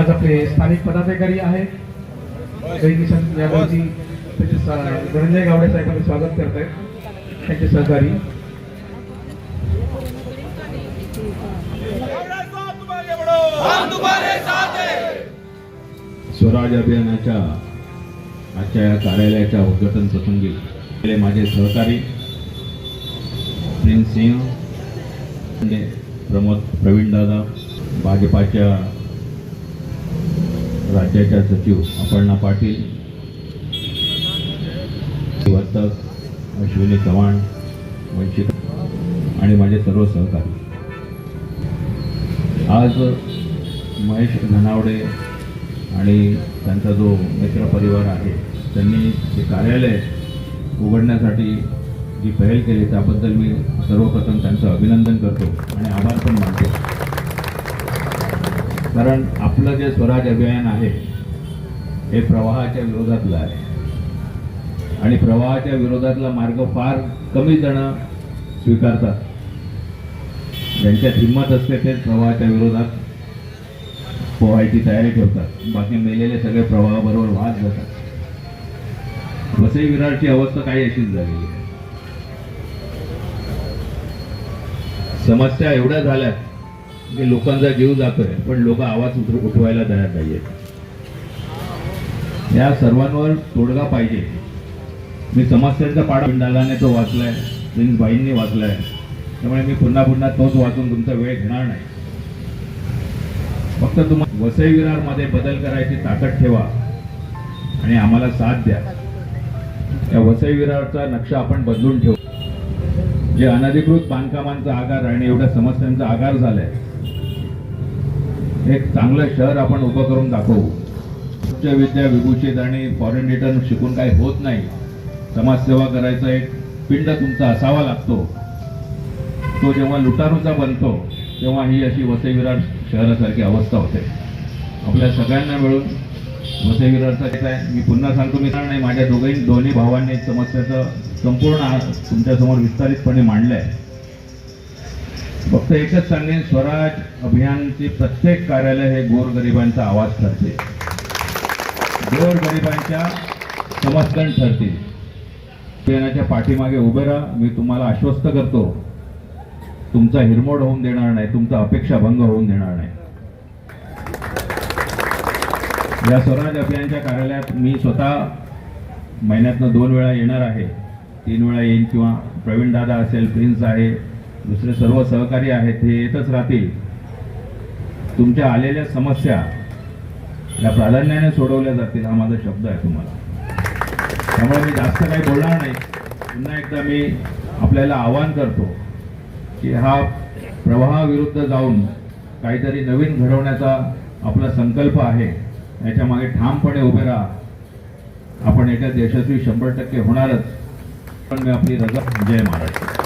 आज आपले स्थानिक पदाधिकारी आहेत. जय किशन यादवजी त्याचे धनंजय गावडे साहेबांचे स्वागत करत आहेत त्यांचे सहकारी. स्वराज अभियानाच्या आजच्या या कार्यालयाच्या उद्घाटन प्रसंगी माझे सहकारी प्रिन्स सिंह प्रमोद प्रवीण दादा भाजपाच्या राज्याच्या सचिव अपर्णा पाटील वर्तक अश्विनी चव्हाण वंशिक आणि माझे सर्व सहकारी. आज महेश धनावडे आणि त्यांचा जो मित्रपरिवार आहे त्यांनी हे कार्यालय उघडण्यासाठी जी पहल केली त्याबद्दल मी सर्वप्रथम त्यांचं अभिनंदन करतो आणि आभार पण मानतो. कारण आपलं जे स्वराज अभियान आहे हे प्रवाहाच्या विरोधातलं आहे. आणि प्रवाहाच्या विरोधातला मार्ग फार कमी जण स्वीकारतात. ज्यांच्यात हिंमत असते तेच प्रवाहाच्या विरोधात पोहायची तयारी ठेवतात बाकी मेलेले सगळे प्रवाहाबरोबर वाहत जातात. वसई विरारची अवस्था काही अशीच झालेली आहे. समस्या एवढ्या झाल्यात की लोकांचा जीव जातोय पण लोक आवाज उठ- उठवायला तयार नाहीयेत. या सर्वांवर तोडगा पाहिजे. मी समस्यांचा पाडा पिंडालाने तो वाचलाय प्रिन्स बाईंनी वाचलाय. त्यामुळे मी पुन्हा पुन्हा तोच वाचून तुमचा वेळ घेणार नाही. फक्त तुम्हाला वसई विरारमध्ये बदल करायची ताकद ठेवा आणि आम्हाला साथ द्या. या वसई विरारचा नक्षा आपण बदलून ठेवू. जे अनधिकृत बांधकामांचा आगार आणि एवढ्या समस्यांचा आगार झालाय एक चांगलं शहर आपण उभं करून दाखवू. उच्च विद्या विभूषित आणि फॉरेन रिटर्न शिकून काही होत नाही. समाजसेवा करायचा एक पिंड तुमचा असावा लागतो. तो जेव्हा लुटारूचा बनतो तेव्हा ही अशी वसई विरार शहरासारखी अवस्था होते. आपल्या सगळ्यांना मिळून आहे. मी पुन्हा सांगतो मी नाही माझ्या दोघही दोन्ही भावांनी समस्याचं संपूर्ण तुमच्यासमोर विस्तारितपणे मांडलंय. फक्त एकच सांगेन स्वराज अभियानचे प्रत्येक कार्यालय हे गोरगरिबांचा आवाज ठरते. गोरगरिबांच्या समस्कन ठरतील. अभियानाच्या पाठीमागे उभे राहा. मी तुम्हाला आश्वस्त करतो तुमचा हिरमोड होऊन देणार नाही तुमचा अपेक्षा भंग होऊन देणार नाही. या स्वराज अभियानच्या कार्यालयात मी स्वतः महिन्यातनं दोन वेळा येणार आहे. तीन वेळा येईन किंवा प्रवीण दादा असेल प्रिन्स आहे दुसरे सर्व सहकारी आहेत हे येतच राहतील. तुमच्या आलेल्या समस्या या प्राधान्याने सोडवल्या जातील हा माझा शब्द आहे तुम्हाला. त्यामुळे मी जास्त काही बोलणार नाही. पुन्हा एकदा मी आपल्याला आवाहन करतो की हा प्रवाहाविरुद्ध जाऊन काहीतरी नवीन घडवण्याचा आपला संकल्प आहे. याच्या मागे ठामपणे उभे राहा. आपण याच्यात यशस्वी शंभर टक्के होणारच. पण मी आपली रजा जय महाराष्ट्र.